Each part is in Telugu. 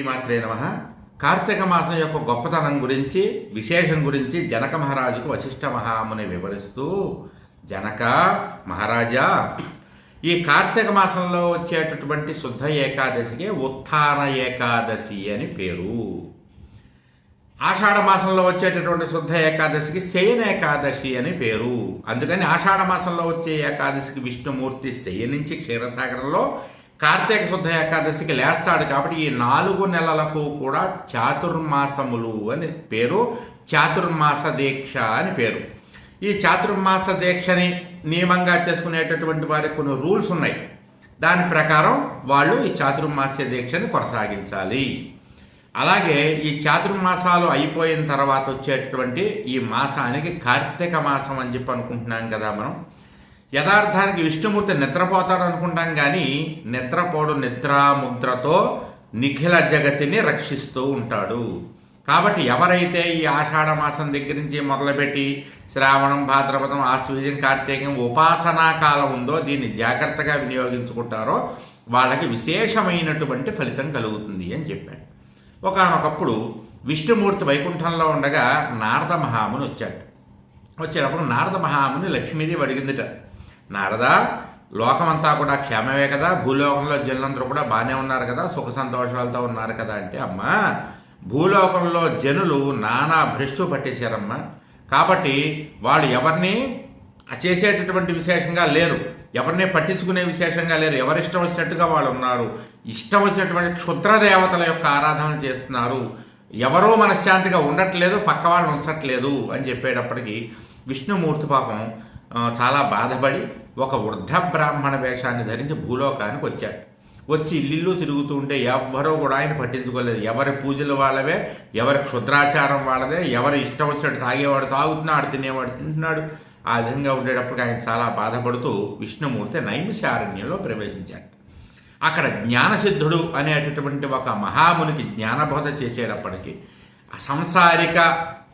శ్రీమాత్రే నమ. కార్తీక మాసం యొక్క గొప్పతనం గురించి విశేషం గురించి జనక మహారాజుకు వశిష్ఠ మహాముని వివరిస్తూ జనక మహారాజా ఈ కార్తీక మాసంలో వచ్చేటటువంటి శుద్ధ ఏకాదశికి ఉత్థాన ఏకాదశి అని పేరు. ఆషాఢ మాసంలో వచ్చేటటువంటి శుద్ధ ఏకాదశికి శయన ఏకాదశి అని పేరు. అందుకని ఆషాఢ మాసంలో వచ్చే ఏకాదశికి విష్ణుమూర్తి శయనించి క్షీరసాగరంలో కార్తీక శుద్ధ ఏకాదశికి లేస్తాడు కాబట్టి ఈ నాలుగు నెలలకు కూడా చాతుర్మాసములు అని పేరు చాతుర్మాస దీక్ష అని పేరు. ఈ చాతుర్మాస దీక్షని నియమంగా చేసుకునేటటువంటి వారికి కొన్ని రూల్స్ ఉన్నాయి. దాని ప్రకారం వాళ్ళు ఈ చాతుర్మాస్య దీక్షని కొనసాగించాలి. అలాగే ఈ చాతుర్మాసాలు అయిపోయిన తర్వాత వచ్చేటటువంటి ఈ మాసానికి కార్తీక మాసం అని చెప్పి అనుకుంటున్నాం కదా మనం. యథార్థానికి విష్ణుమూర్తి నిద్రపోతాడు అనుకుంటాం కానీ నిద్రపోడు నిద్రాముద్రతో నిఖిల జగతిని రక్షిస్తూ ఉంటాడు. కాబట్టి ఎవరైతే ఈ ఆషాఢ మాసం దగ్గర నుంచి మొదలుపెట్టి శ్రావణం భాద్రపదం ఆశ్వజం కార్తీకం ఉపాసనా కాలం ఉందో దీన్ని జాగ్రత్తగా వినియోగించుకుంటారో వాళ్ళకి విశేషమైనటువంటి ఫలితం కలుగుతుంది అని చెప్పాడు. ఒకనొకప్పుడు విష్ణుమూర్తి వైకుంఠంలో ఉండగా నారద మహాముని వచ్చాడు. వచ్చేటప్పుడు నారద మహాముని లక్ష్మీదేవి అడిగిందిట నారదా లోకమంతా కూడా క్షేమమే కదా భూలోకంలో జనులందరూ కూడా బాగానే ఉన్నారు కదా సుఖ సంతోషాలతో ఉన్నారు కదా అంటే అమ్మా భూలోకంలో జనులు నానా భ్రష్టు పట్టేశారమ్మా. కాబట్టి వాళ్ళు ఎవరిని చేసేటటువంటి విశేషంగా లేరు. ఎవరిని పట్టించుకునే విశేషంగా లేరు. ఎవరిష్టం వచ్చినట్టుగా వాళ్ళు ఉన్నారు. ఇష్టం వచ్చినటువంటి క్షుద్ర దేవతల యొక్క ఆరాధన చేస్తున్నారు. ఎవరో మనశ్శాంతిగా ఉండట్లేదు పక్క వాళ్ళని ఉంచట్లేదు అని చెప్పేటప్పటికీ విష్ణుమూర్తి పాపం చాలా బాధపడి ఒక వృద్ధ బ్రాహ్మణ వేషాన్ని ధరించి భూలోకానికి వచ్చాడు. వచ్చి ఇల్లు తిరుగుతూ ఉంటే ఎవ్వరూ కూడా ఆయన పట్టించుకోలేదు. ఎవరి పూజలు వాళ్ళవే ఎవరి క్షుద్రాచారం వాళ్ళదే ఎవరి ఇష్టం వచ్చినట్టు తాగేవాడు తాగుతున్నాడు తినేవాడు తింటున్నాడు. ఆ విధంగా ఉండేటప్పుడు ఆయన చాలా బాధపడుతూ విష్ణుమూర్తి నైమిషారణ్యంలో ప్రవేశించాడు. అక్కడ జ్ఞానసిద్ధుడు అనేటటువంటి ఒక మహామునికి జ్ఞానబోధ చేసేటప్పటికీ సంసారిక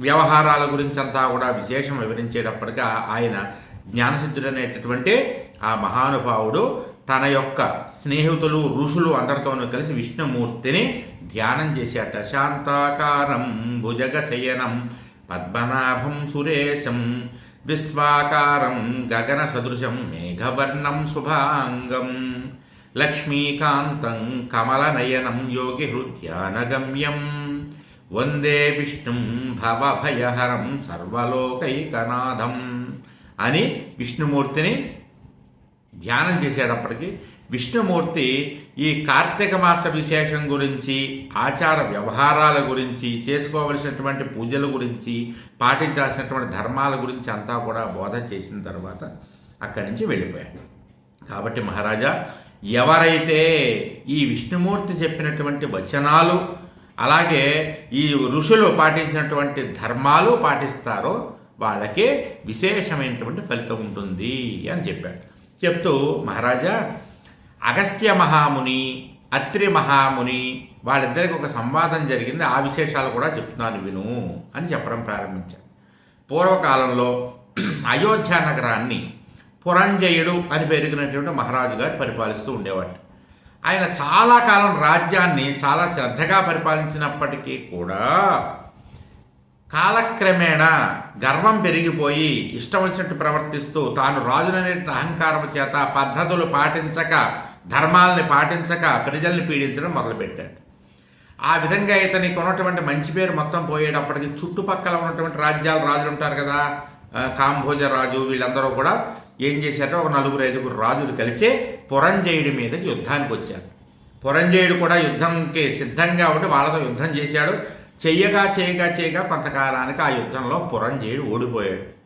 వ్యవహారాల గురించి అంతా కూడా విశేషం వివరించేటప్పటికీ ఆయన జ్ఞానసిద్ధుడు అనేటటువంటి ఆ మహానుభావుడు తన యొక్క స్నేహితులు ఋషులు అందరితోనూ కలిసి విష్ణుమూర్తిని ధ్యానం చేశాట. శాంతాకారం భుజగశయనం పద్మనాభం సురేశం విశ్వాకారం గగన సదృశం మేఘవర్ణం శుభాంగం లక్ష్మీకాంతం కమలనయనం యోగి హృద్యానగమ్యం వందే విష్ణుం భవభయహరం సర్వలోకైకనాథం అని విష్ణుమూర్తిని ధ్యానం చేసేటప్పటికీ విష్ణుమూర్తి ఈ కార్తీక మాస విశేషం గురించి ఆచార వ్యవహారాల గురించి చేసుకోవలసినటువంటి పూజల గురించి పాటించాల్సినటువంటి ధర్మాల గురించి అంతా కూడా బోధ చేసిన తర్వాత అక్కడి నుంచి వెళ్ళిపోయాడు. కాబట్టి మహారాజా ఎవరైతే ఈ విష్ణుమూర్తి చెప్పినటువంటి వచనాలు అలాగే ఈ ఋషులు పాటించినటువంటి ధర్మాలు పాటిస్తారో వాళ్ళకే విశేషమైనటువంటి ఫలితం ఉంటుంది అని చెప్పాడు. చెప్తూ మహారాజా అగస్త్య మహాముని అత్రి మహాముని వాళ్ళిద్దరికి ఒక సంవాదం జరిగింది. ఆ విశేషాలు కూడా చెప్తున్నాను విను అని చెప్పడం ప్రారంభించాడు. పూర్వకాలంలో అయోధ్య నగరాన్ని పురంజయుడు అని పెరిగినటువంటి మహారాజు గారు పరిపాలిస్తూ ఉండేవాడు ఆయన చాలా కాలం రాజ్యాన్ని చాలా శ్రద్ధగా పరిపాలించినప్పటికీ కూడా కాలక్రమేణా గర్వం పెరిగిపోయి ఇష్టం వచ్చినట్టు ప్రవర్తిస్తూ తాను రాజుననే అహంకారం చేత పద్ధతులు పాటించక ధర్మాలని పాటించక ప్రజల్ని పీడించడం మొదలుపెట్టాడు. ఆ విధంగా ఇతనికి ఉన్నటువంటి మంచి పేరు మొత్తం పోయేటప్పటికి చుట్టుపక్కల ఉన్నటువంటి రాజ్యాలు రాజులు ఉంటారు కదా. కాంభోజ రాజు వీళ్ళందరూ కూడా ఏం చేశారో ఒక నలుగురు ఐదుగురు రాజులు కలిసి పురంజయుడి మీద యుద్ధానికి వచ్చారు. పురంజయుడు కూడా యుద్ధంకి సిద్ధంగా ఉండి వాళ్ళతో యుద్ధం చేశాడు. చెయ్యగా చేయగా చేయగా కొంతకాలానికి ఆ యుద్ధంలో పురంజయుడు ఓడిపోయాడు.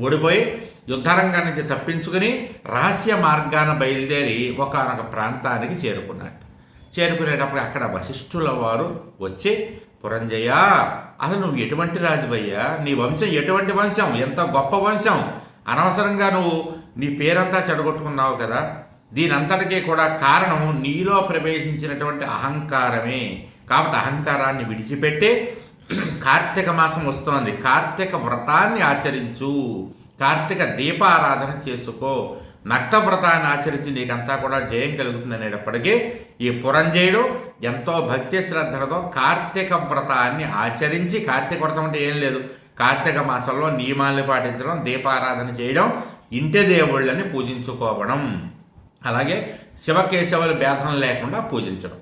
ఓడిపోయి యుద్ధరంగం నుంచి తప్పించుకుని రహస్య మార్గాన బయలుదేరి ఒకనొక ప్రాంతానికి చేరుకున్నాడు. చేరుకునేటప్పుడు అక్కడ వశిష్ఠుల వారు వచ్చి పురంజయ అసలు నువ్వు ఎటువంటి రాజువయ్యా? నీ వంశం ఎటువంటి వంశం? ఎంత గొప్ప వంశం? అనవసరంగా నువ్వు నీ పేరంతా చెడగొట్టుకున్నావు కదా? దీనంతటికీ కూడా కారణం నీలో ప్రవేశించినటువంటి అహంకారమే. కాబట్టి అహంకారాన్ని విడిచిపెట్టి కార్తీక మాసం వస్తోంది. కార్తీక వ్రతాన్ని ఆచరించు. కార్తీక దీపారాధన చేసుకో. నక్త వ్రతాన్ని ఆచరించి నీకంతా కూడా జయం కలుగుతుంది అనేటప్పటికీ ఈ పురంజయుడు ఎంతో భక్తి శ్రద్ధలతో కార్తీక వ్రతాన్ని ఆచరించి కార్తీక వ్రతం అంటే ఏం లేదు. కార్తీక మాసంలో నియమాల్ని పాటించడం దీపారాధన చేయడం ఇంటి దేవుళ్ళని పూజించుకోవడం. అలాగే శివకేశవులు భేదం లేకుండా పూజించడం.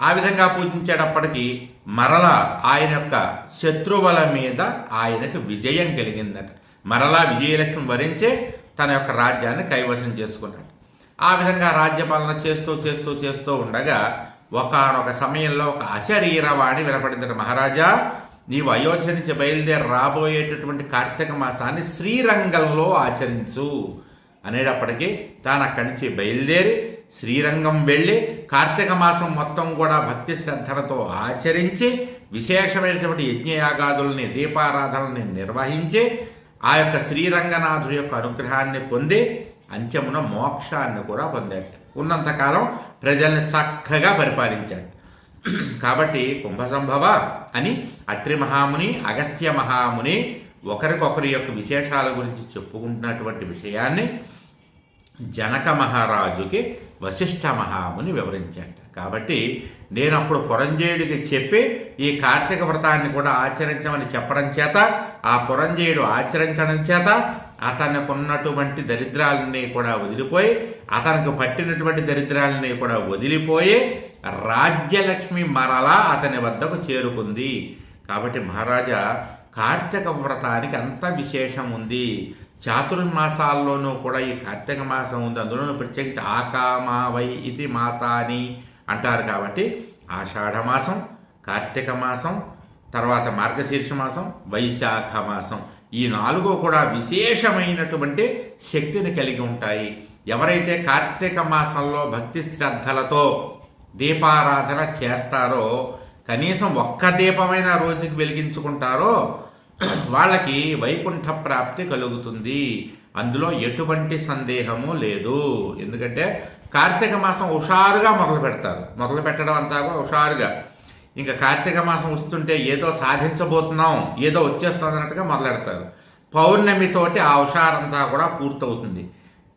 ఆ విధంగా పూజించేటప్పటికీ మరలా ఆయన యొక్క శత్రువుల మీద ఆయనకు విజయం కలిగిందట. మరలా విజయలక్ష్మి వరించే తన యొక్క రాజ్యాన్ని కైవసం చేసుకున్నాడు. ఆ విధంగా రాజ్యపాలన చేస్తూ చేస్తూ చేస్తూ ఉండగా ఒకనొక సమయంలో ఒక అశరీరవాణి వినపడింది మహారాజా నీవు అయోధ్య నుంచి బయలుదేరి రాబోయేటటువంటి కార్తీక మాసాన్ని శ్రీరంగంలో ఆచరించు. అనేటప్పటికీ తాను అక్కడి నుంచి బయలుదేరి శ్రీరంగం వెళ్ళి కార్తీక మాసం మొత్తం కూడా భక్తి శ్రద్ధలతో ఆచరించి విశేషమైనటువంటి యజ్ఞయాగాదుల్ని దీపారాధనల్ని నిర్వహించి ఆ యొక్క శ్రీరంగనాథుడి యొక్క అనుగ్రహాన్ని పొంది అంత్యమున మోక్షాన్ని కూడా పొందాడు. ఉన్నంతకాలం ప్రజల్ని చక్కగా పరిపాలించాడు. కాబట్టి కుంభసంభవ అని అత్రి మహాముని అగస్త్య మహాముని ఒకరికొకరి యొక్క విశేషాల గురించి చెప్పుకుంటున్నటువంటి విషయాన్ని జనక మహారాజుకి వశిష్ఠ మహాముని వివరించాడు. కాబట్టి నేను అప్పుడు పురంజయుడికి చెప్పి ఈ కార్తీక వ్రతాన్ని కూడా ఆచరించమని చెప్పడం చేత ఆ పురంజయుడు ఆచరించడం చేత అతనికున్నటువంటి దరిద్రాలన్నీ కూడా వదిలిపోయి అతనికి పట్టినటువంటి దరిద్రాలని కూడా వదిలిపోయి రాజ్యలక్ష్మి మరలా అతని వద్దకు చేరుకుంది. కాబట్టి మహారాజా కార్తీక వ్రతానికి అంత విశేషం ఉంది. చాతుర్మాసాల్లోనూ కూడా ఈ కార్తీక మాసం ఉంది. అందులోనూ ప్రత్యేకించి ఆకామావై ఇది మాసాని అంటారు కాబట్టి ఆషాఢ మాసం కార్తీక మాసం తర్వాత మార్గశీర్ష మాసం వైశాఖ మాసం ఈ నాలుగు కూడా విశేషమైనటువంటి శక్తిని కలిగి ఉంటాయి. ఎవరైతే కార్తీక మాసంలో భక్తి శ్రద్ధలతో దీపారాధన చేస్తారో కనీసం ఒక్క దీపమైన రోజుకి వెలిగించుకుంటారో వాళ్ళకి వైకుంఠ ప్రాప్తి కలుగుతుంది. అందులో ఎటువంటి సందేహము లేదు. ఎందుకంటే కార్తీక మాసం హుషారుగా మొదలు పెడతారు మొదలు పెట్టడం అంతా కూడా హుషారుగా. ఇంకా కార్తీక మాసం వస్తుంటే ఏదో సాధించబోతున్నాం ఏదో వచ్చేస్తుంది అన్నట్టుగా మొదలెడతారు పౌర్ణమితోటి ఆ హుషారంతా కూడా పూర్తవుతుంది.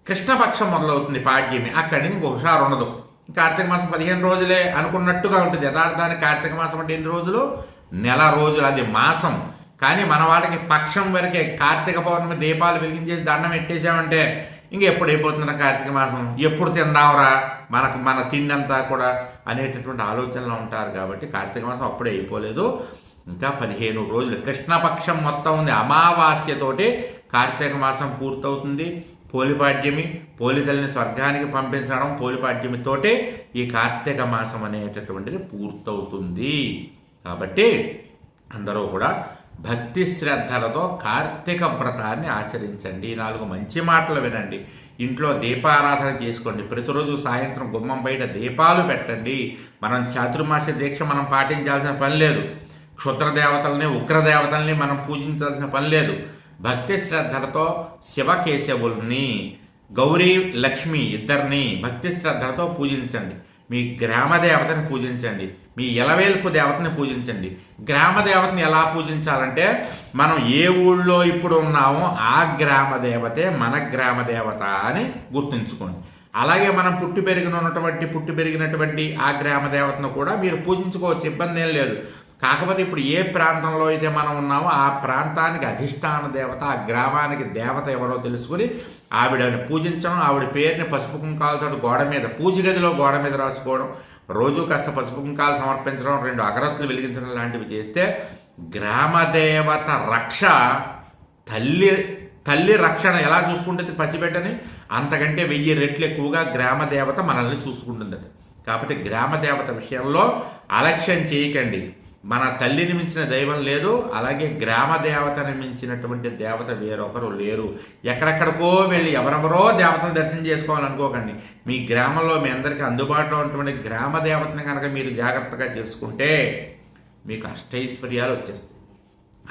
కృష్ణపక్షం మొదలవుతుంది పాడ్యమి. అక్కడి నుంచి ఇంక హుషారు ఉండదు. కార్తీక మాసం పదిహేను రోజులే అనుకున్నట్టుగా ఉంటుంది. యథార్థానికి కార్తీక మాసం అంటే ఎన్ని రోజులు? నెల రోజులు. అది మాసం. కానీ మన వాళ్ళకి పక్షం వరకే కార్తీక పౌర్ణమి దీపాలు వెలిగించేసి దండం పెట్టేసామంటే ఇంక ఎప్పుడు కార్తీక మాసం? ఎప్పుడు తిందాంరా? మనకు మన తిండి అంతా కూడా అనేటటువంటి ఆలోచనలో ఉంటారు కాబట్టి కార్తీక మాసం అప్పుడే అయిపోలేదు. ఇంకా పదిహేను రోజులు. కృష్ణపక్షం మొత్తం ఉంది. అమావాస్యతోటి కార్తీక మాసం పూర్తవుతుంది. పోలిపాడ్యమి పోలిదల్ని స్వర్గానికి పంపించడం పోలిపాడ్యమితోటే ఈ కార్తీక మాసం అనేటటువంటిది పూర్తవుతుంది. కాబట్టి అందరూ కూడా భక్తి శ్రద్ధలతో కార్తీక వ్రతాన్ని ఆచరించండి. నాలుగు మంచి మాటలు వినండి. ఇంట్లో దీపారాధన చేసుకోండి. ప్రతిరోజు సాయంత్రం గుమ్మం బయట దీపాలు పెట్టండి. మనం చాతుర్మాస దీక్ష మనం పాటించాల్సిన పని లేదు. క్షుద్ర దేవతల్ని ఉగ్రదేవతల్ని మనం పూజించాల్సిన పని లేదు. భక్తి శ్రద్ధలతో శివకేశవుల్ని గౌరీ లక్ష్మి ఇద్దరిని భక్తి శ్రద్ధలతో పూజించండి. మీ గ్రామ దేవతని పూజించండి. మీ ఎలవేల్పు దేవతని పూజించండి. గ్రామ దేవతని ఎలా పూజించాలంటే మనం ఏ ఊళ్ళో ఇప్పుడు ఉన్నామో ఆ గ్రామ దేవతే మన గ్రామ దేవత అని గుర్తుంచుకోండి. అలాగే మనం పుట్టి పెరిగిన ఉన్నటువంటి పుట్టి పెరిగినటువంటి ఆ గ్రామ దేవతను కూడా మీరు పూజించుకోవచ్చు ఇబ్బంది ఏం లేదు. కాకపోతే ఇప్పుడు ఏ ప్రాంతంలో అయితే మనం ఉన్నామో ఆ ప్రాంతానికి అధిష్టాన దేవత ఆ గ్రామానికి దేవత ఎవరో తెలుసుకుని ఆవిడని పూజించడం ఆవిడ పేరుని పసుపు కుంకాలతో గోడ మీద పూజ గదిలో గోడ మీద రాసుకోవడం రోజు కాస్త పసుపు కుంకాలు సమర్పించడం రెండు అగరత్తులు వెలిగించడం లాంటివి చేస్తే గ్రామదేవత రక్ష తల్లి తల్లి రక్షణ ఎలా చూసుకుంటుంది పసిబిడ్డని? అంతకంటే వెయ్యి రెట్లు ఎక్కువగా గ్రామ దేవత మనల్ని చూసుకుంటుందండి. కాబట్టి గ్రామ దేవత విషయంలో అలక్ష్యం చేయకండి. మన తల్లిని మించిన దైవం లేదు అలాగే గ్రామ దేవతని మించినటువంటి దేవత వేరొకరు లేరు. ఎక్కడెక్కడికో వెళ్ళి ఎవరెవరో దేవతను దర్శనం చేసుకోవాలనుకోకండి. మీ గ్రామంలో మీ అందరికీ అందుబాటులో ఉన్నటువంటి గ్రామ దేవతని కనుక మీరు జాగ్రత్తగా చేసుకుంటే మీకు అష్టైశ్వర్యాలు వచ్చేస్తాయి.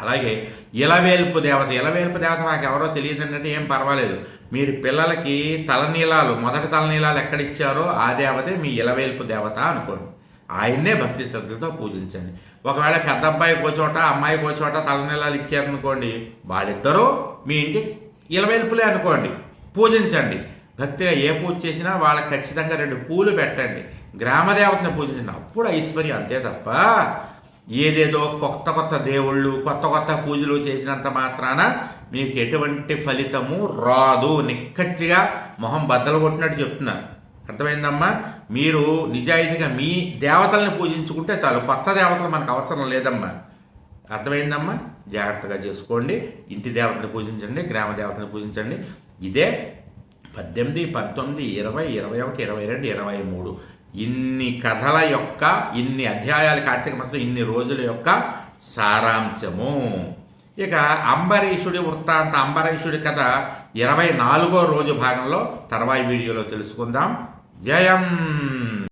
అలాగే ఇలవేల్పు దేవత ఇలవేల్పు దేవత మాకు ఎవరో తెలియదు అంటే ఏం పర్వాలేదు. మీరు పిల్లలకి తలనీలాలు మొదటి తలనీలాలు ఎక్కడిచ్చారో ఆ దేవతే మీ ఇలవేల్పు దేవత అనుకోండి. ఆయన్నే భక్తి శ్రద్ధతో పూజించండి. ఒకవేళ పెద్ద అబ్బాయి చోట అమ్మాయి చోట తలనీలాలు ఇచ్చారనుకోండి వాళ్ళిద్దరూ మీ ఇంటి ఇలవేల్పులే అనుకోండి పూజించండి. భక్తిగా ఏ పూజ చేసినా వాళ్ళకి ఖచ్చితంగా రెండు పూలు పెట్టండి. గ్రామదేవతని పూజించండి. అప్పుడు ఐశ్వర్యం అంతే తప్ప ఏదేదో కొత్త కొత్త దేవుళ్ళు కొత్త కొత్త పూజలు చేసినంత మాత్రాన మీకు ఎటువంటి ఫలితము రాదు. నిక్కచ్చిగా మొహం బద్దలు కొట్టినట్టు చెప్తున్నా అర్థమైందమ్మా? మీరు నిజాయితీగా మీ దేవతల్ని పూజించుకుంటే చాలు. కొత్త దేవతలు మనకు అవసరం లేదమ్మా. అర్థమైందమ్మా? జాగ్రత్తగా చేసుకోండి. ఇంటి దేవతని పూజించండి గ్రామ దేవతని పూజించండి. ఇదే పద్దెనిమిది పంతొమ్మిది ఇరవై ఇరవై ఒకటి ఇరవై రెండు ఇరవై మూడు. ఇన్ని కథల యొక్క ఇన్ని అధ్యాయాలు కార్తీక మాసంలో ఇన్ని రోజుల యొక్క సారాంశము. ఇక అంబరీషుడి వృత్తాంత అంబరీషుడి కథ ఇరవై నాలుగో రోజు భాగంలో తర్వాయి వీడియోలో తెలుసుకుందాం. జయం